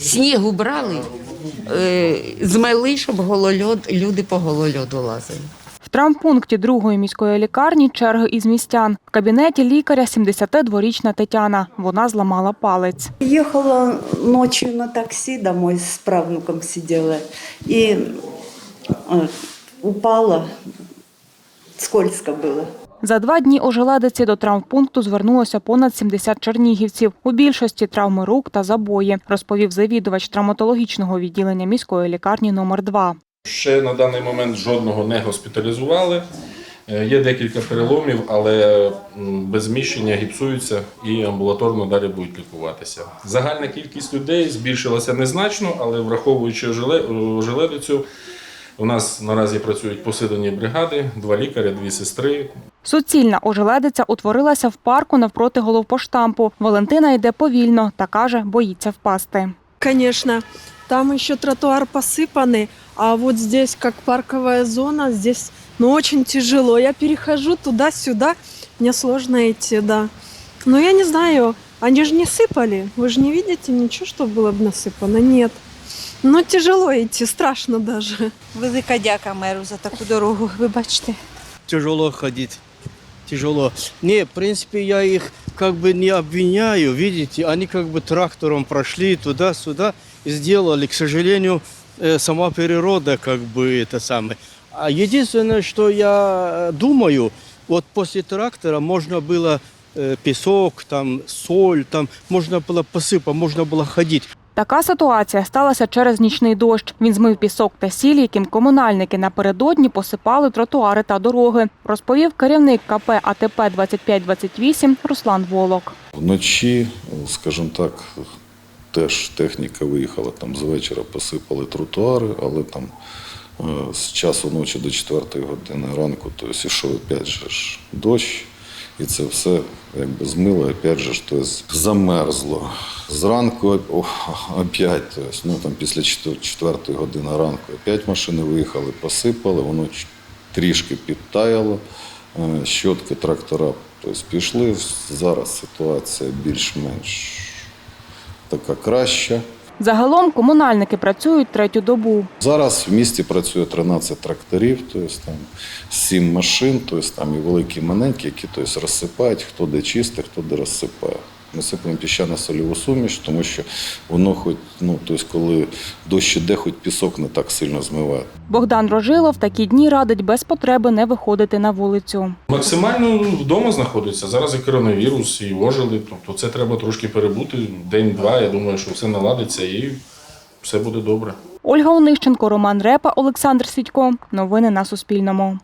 Снігу брали, е, змели, щоб голольод, люди по голольоду лазили. В травмпункті другої міської лікарні черги із містян. В кабінеті лікаря 72-річна Тетяна. Вона зламала палець. Ехала ночью на такси домой, с правнуком сидела. И э, упала, скользко было. За два дні ожеледиці до травмпункту звернулося понад 70 чернігівців. У більшості травми рук та забої, розповів завідувач травматологічного відділення міської лікарні номер 2 Ще на даний момент жодного не госпіталізували. Е, Є декілька переломів, але без зміщення гіпсуються і амбулаторно далі будуть лікуватися. Загальна кількість людей збільшилася незначно, але враховуючи ожеле- ожеледицю, у нас наразі працюють посилені бригади, два лікаря, дві сестри. Суцільна ожеледиця утворилася в парку навпроти головпоштампу. Валентина йде повільно та каже, боїться впасти. Конечно, там еще тротуар посыпанный, а вот здесь как парковая зона, здесь ну, очень тяжело. Я перехожу туда-сюда, мне сложно идти, да. Но я не знаю, они же не сыпали, вы же не видите ничего, что было бы насыпано, нет. Но тяжело идти, страшно даже. Велика дяка меру за таку дорогу, ви бачите. тяжело ходить. Тяжело. Не, в принципе, я их как бы не обвиняю, видите, они как бы трактором прошли туда-сюда и сделали, к сожалению, э, сама природа как бы это самое. А единственное, что я думаю, вот после трактора можно было э, песок, там, соль, там можно было посыпать, можно было ходить. Така ситуація сталася через нічний дощ. Він змив пісок та сіль, яким комунальники напередодні посипали тротуари та дороги, розповів керівник КП АТП 2528 Руслан Волок. Вночі, скажімо так, теж техніка виїхала там з вечора, посипали тротуари, але там е, з часу ночі до 4 години ранку, тобто ішов опять же дощ, і це все якби змило, опять же тобто замерзло. Зранку опять, тобто, ну там після 4 години ранку опять машини виїхали, посипали, воно трішки підтаяло, е, щотки трактора тобто, пішли. Зараз ситуація більш-менш така краща. Загалом комунальники працюють третю добу. Зараз в місті працює 13 тракторів, тобто там 7 машин, тобто там і великі, маленькі, які тобто, розсипають, хто де чисте, хто де розсипає. Ми сипаємо піщано-сольову суміш, тому що воно хоч, ну, тобто, коли дощ іде, хоч пісок не так сильно змиває. Богдан Рожилов такі дні радить без потреби не виходити на вулицю. Максимально вдома знаходиться. Зараз і коронавірус, і ожили. Тобто це треба трошки перебути день-два. Я думаю, що все наладиться і все буде добре. Ольга Онищенко, Роман Репа, Олександр Сідько. Новини на Суспільному.